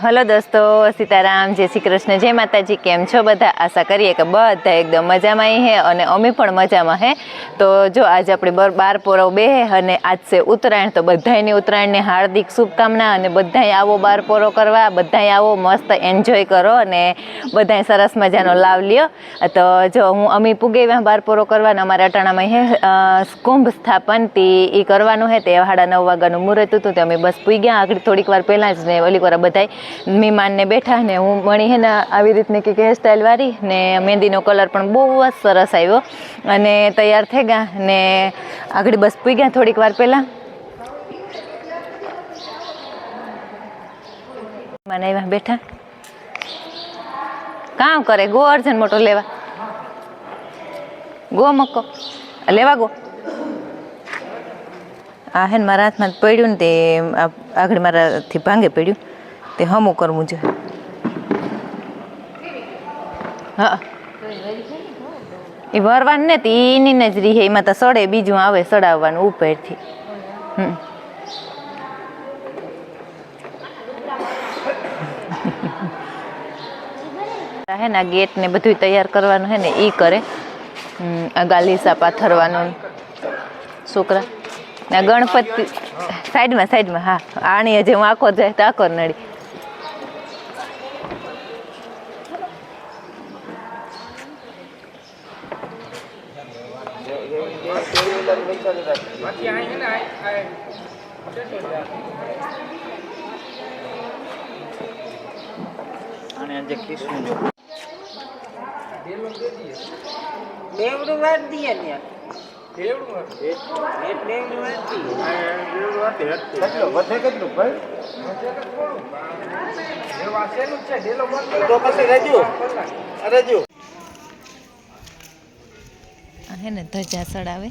Hello દોસ્તો, સીતારામ, જય શ્રી કૃષ્ણ, જય માતાજી, કેમ છો બધા? આશા કરીએ કે બધા એકદમ મજામાં હે અને અમે પણ મજામાં હે. તો જો આજે આપણે બર, બાર પોરો બે અને આજ છે ઉત્તરાયણ, તો બધાયની ઉત્તરાયણની હાર્દિક શુભકામના અને બધાય આવો બાર પોરો કરવા, બધાય આવો મસ્ત એન્જોય કરો અને બધાય સરસ મજાનો લાભ લ્યો. તો જો હું અમે પૂગે બાર પોરો કરવાના અમારા અટાણામાં હે કુંભ સ્થાપન, તે એ કરવાનું હે, તે સાડા નવ વાગ્યાનું મુહૂર્ત હતું, તે અમે બસ પૂગ્યા આગળ થોડીક વાર પહેલાં જ ને ઓલી વાર બધાય મહેમાનને બેઠા ને હું મણી હે ને આવી રીતની કંઈક હેરસ્ટાઈલ વાળી ને મહેંદીનો કલર પણ બહુ જ સરસ આવ્યો. અને તૈયાર થઈ ગયા ને આગળ બસ પૂગ્યા થોડીક વાર પહેલાં. મને એવા બેઠા. કામ કરે, ગો અર્જન મોટો લેવા. ગો મક્કો. લેવા ગો. આ હે મારા હાથમાં પડ્યું ને તે આગળ મારાથી ભાંગે પડ્યું. તે હમું કરવું જોઈએ હા. એ વરવાનું ને તે, એની ને જ રીહે એમાં તો સડે બીજું આવે સડાવવાનું ઉપરથી. હમ. હે ને, આ ગેટ ને બધું તૈયાર કરવાનું હે ને એ કરે. આ ગાલીસા પાથરવાનું છોકરા. ને ગણપતિ, સાઈડમાં સાઈડમાં, હા આણી જે હું આખો જાય તો આખો નડી જો બેવડું વાર દીએ ને વધે કેટલું ભાઈ? તો પછી રહેજો રજુ. આ હે ને ધજા સડાવે.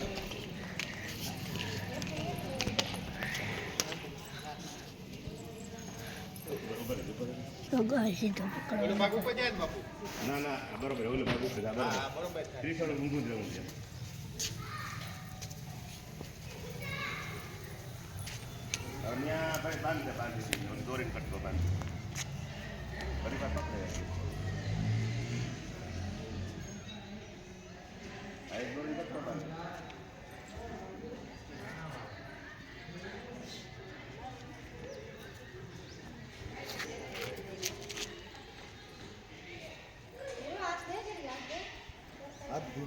ઓલું ભાગું છે બરોબર ત્રીસોનું ઊંધું જ રહેવું છે અહીંયા ભાઈ બાંધે બાંધી દોરીને કટકો બાંધી ફરી વાર પકડે આ એક દોરી કટકો બાંધે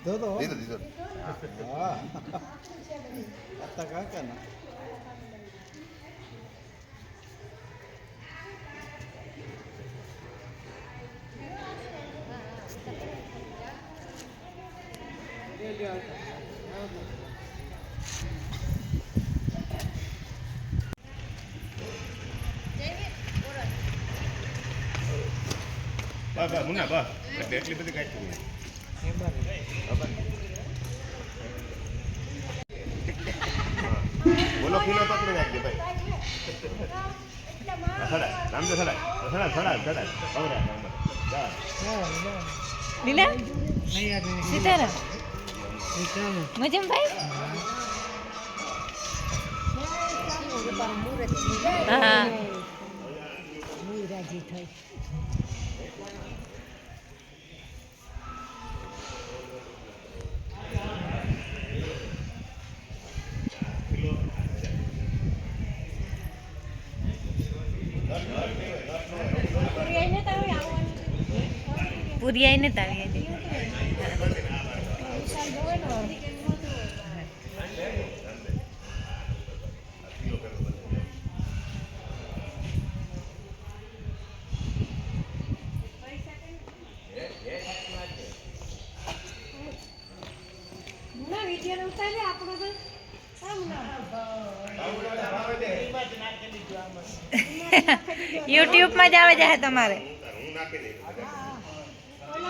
દીધો દીધો બસ બસ મુન્ના બસ એટલે એટલી બધી નહીં બોલો કિલો પકડી રાખજો ભાઈ સડા રામ તો સડા સડા સડા સડા પકડા જા લીલા સીતારામ મજામાં ભાઈ હા પૂરી આવીને જ આવી યુટ્યુબમાં જ આવે જાય તમારે. હું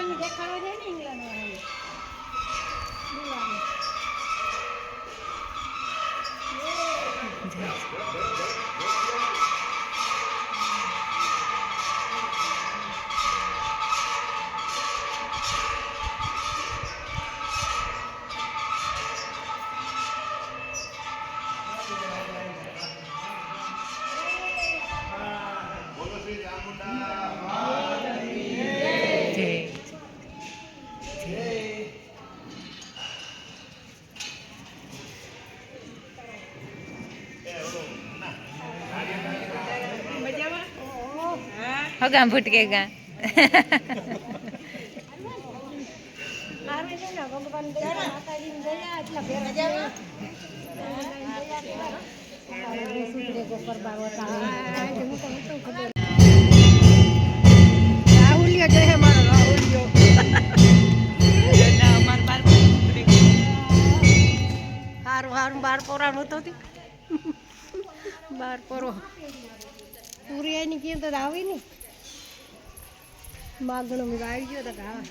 ગોપર બાબા તારે. આ તો હું. રાહુલિયો મારો રાહુલિયો. હારું હારું, બાર પોરાનું હતું બાર પોરો પૂરી આવીને કેમ તો આવી ને માગણું મેં આવી ગયો તો કે હા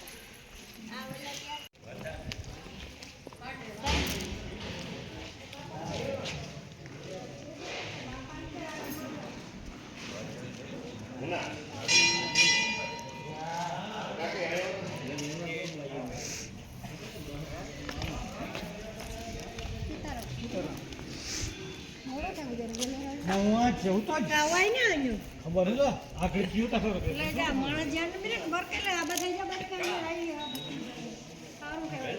એટલે જા, માણસ જ્યાં ને મિનિટ બરકેલે આ બધા જ્યાં બરકેલે આવી સારું કહેવાય.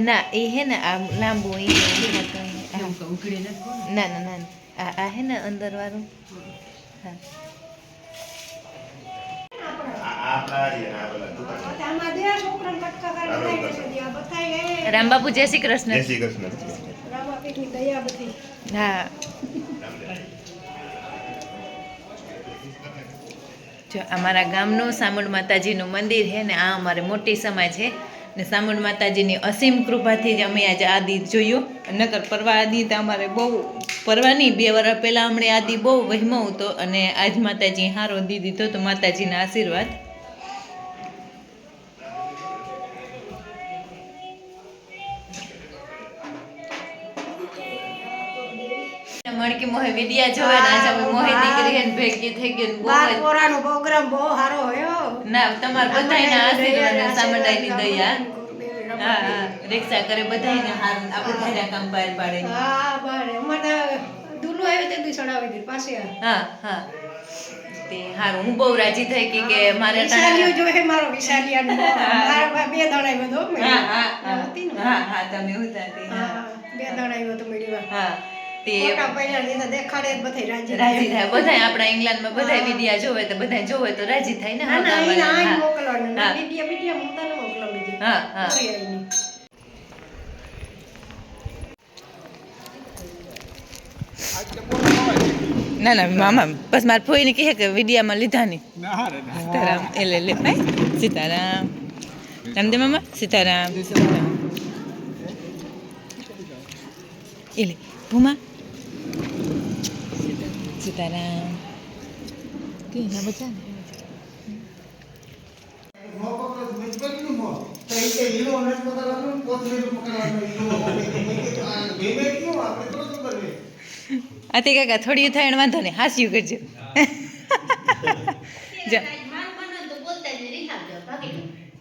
ના એ હે ને આ લાંબુ ના ના ના આ આ હે ને અંદર વાળું હા. રામબાપુ જય શ્રી જય કૃષ્ણ શ્રી કૃષ્ણ. રામાપીઠની દયા બધી. હા. જો અમારા ગામનું સામુંડ માતાજીનું મંદિર છે ને આ અમારે મોટી સમાજ છે. ને સામુંડ માતાજીની અસીમ કૃપાથી જ અમે આજે આદિ જોયું. નકર પરવા આદિ તો અમારે બહુ, પરવાની બે વર્ષ પહેલાં હમણાં આદિ બહુ વહેમો હતો અને આજ માતાજી હારો દીધો તો માતાજીના આશીર્વાદ. મોહે વિડિયા જોવે ને આજે અમે મોહે દીકરી હે ભેગી થઈ ગઈ ને બહુ જ પોરાનો પ્રોગ્રામ બહુ સારો હોયો ના તમારા બધાયના આશીર્વાદ ને સામડાઈની દયા. હા રિક્ષા કરે બધાયને હાર આપણે ધાર્યા કામ બહાર પાડે. હા પાડે મને દુલો આવ્યો તે દી ચડાવી દીધી પાસે હા હા. તે હારું હું બહુ રાજી થઈ કે કે મારે વિશાલિયો ટાણા- જોહે મારો વિશાલિયાનો. મારા બે આવ્યો હા હા હા હા. હા તમે હા. બે હા. તે ને તો દેખાડે જ બધાય રાજી રાજી થાય. બધાય આપણા ઇંગ્લેન્ડમાં બધાય વિડિયા જોવે તો બધાય જોવે તો રાજી થાય ને ના ના હા. હા. હું. ના ના મામા બસ ફોઈ ફોઈને કહે કે વિડિયામાં લીધા નહીં. સીતારામ એટલે લે લે ભાઈ સીતારામ. રામદેવ મામા સીતારામ. સીતારામ. એ લે ભૂમા સીતારામ કે ના બચા ને કાકા, થોડી થાય વાંધો નહીં. હાસ્યું કરજો.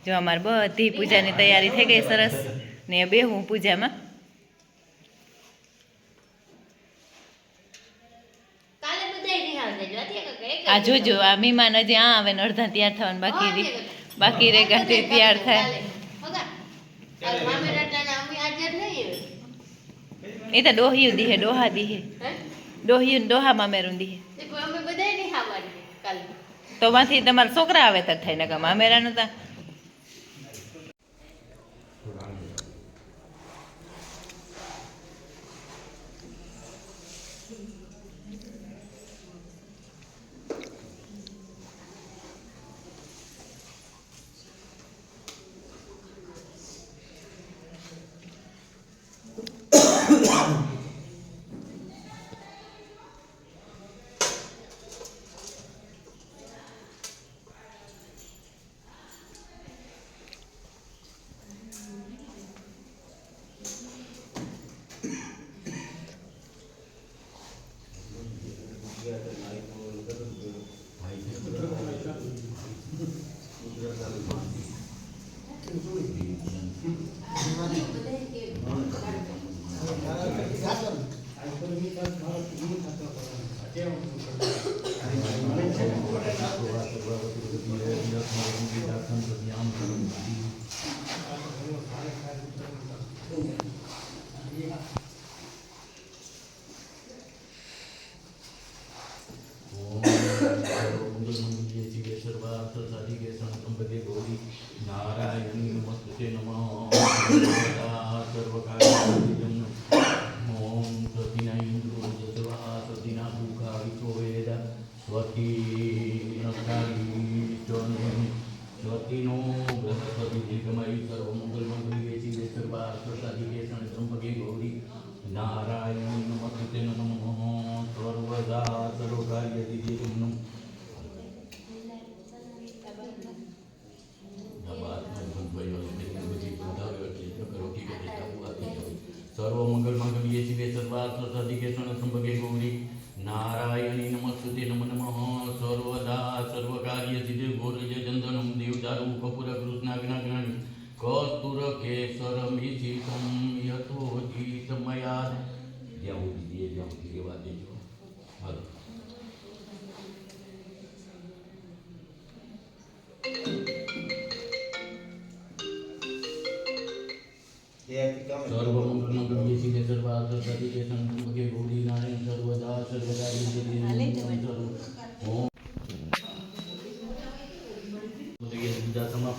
જો. અમારે બધી પૂજાની તૈયારી થઈ ગઈ સરસ. ને બે હું પૂજામાં. આ જોજો આ મહેમાન હજી આ આવે ને અડધા તૈયાર થવાનું બાકી રે બાકી રે ગાંધી તૈયાર થાય. એ તો ડોહિયું દીહે ડોહા દીહે. ડોહિયું ડોહા મામેરું દીહે. તો માંથી તમારા છોકરા આવે તો થાય ને કે મામેરાનું તા નારાયણી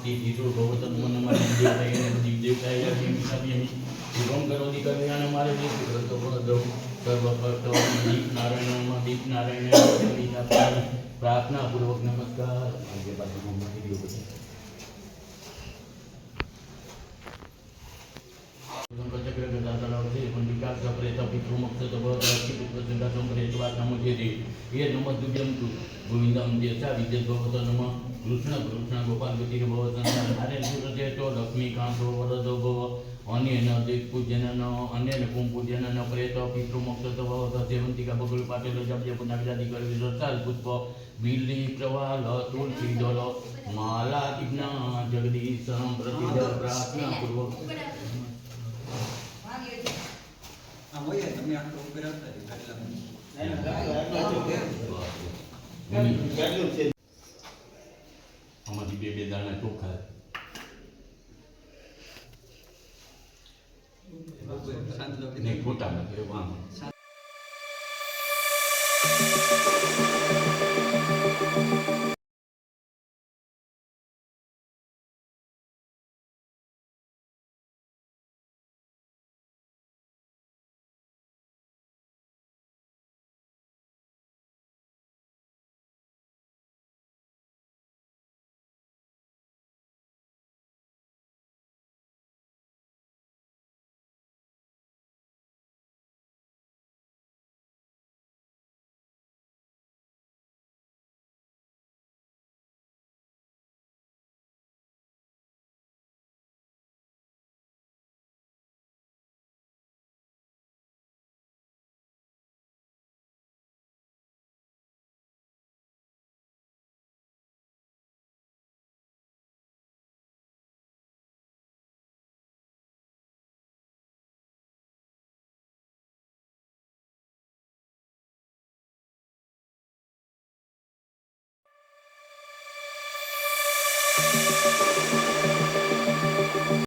પૂજા સમાપ્તિ ધીરો ભગવતન મન મારી દેવતાય અને જીવ દેવતાય યજ્ઞ મિતાભ્યમિ શુભમ કરોતિ કલ્યાણ મારે જે ગ્રંથો પર સર્વ ભક્તો દીપ નારાયણમાં દીપ નારાયણ પ્રાર્થના પૂર્વક નમસ્કાર આજે પાછું મૂકી દો પછી ચક્ર ગદા તળાવ છે પણ વિકાસ પ્રેત પિતૃમક્ષ ભવતી પુત્ર ચંદા સંપ્રેતવા નામ જે દે એ નમ દુર્ગમ તુ ગોવિંદમ દેશા વિદ્ય ભવત નમ. કૃષ્ણ કૃષ્ણ ગોપાલ ગતિ ભવત નારે સુરજે તો લક્ષ્મીકાંત વરદ ભવ. અન્ય દિક પૂજન ન પ્રેત પિતૃમક્ષ ભવત સેવંતિકા બગલ પાટેલ જબ્ય પુનાગરાદી કરવી રસાલ પુષ્પ, બિલ્લી, પ્રવાલ, તુલસી દળ માલા જગદીશ પ્રતિદ પ્રાર્થના પૂર્વક. આમાંથી બે બે દાણા ચોખા નહીં ખોટા નથી આમ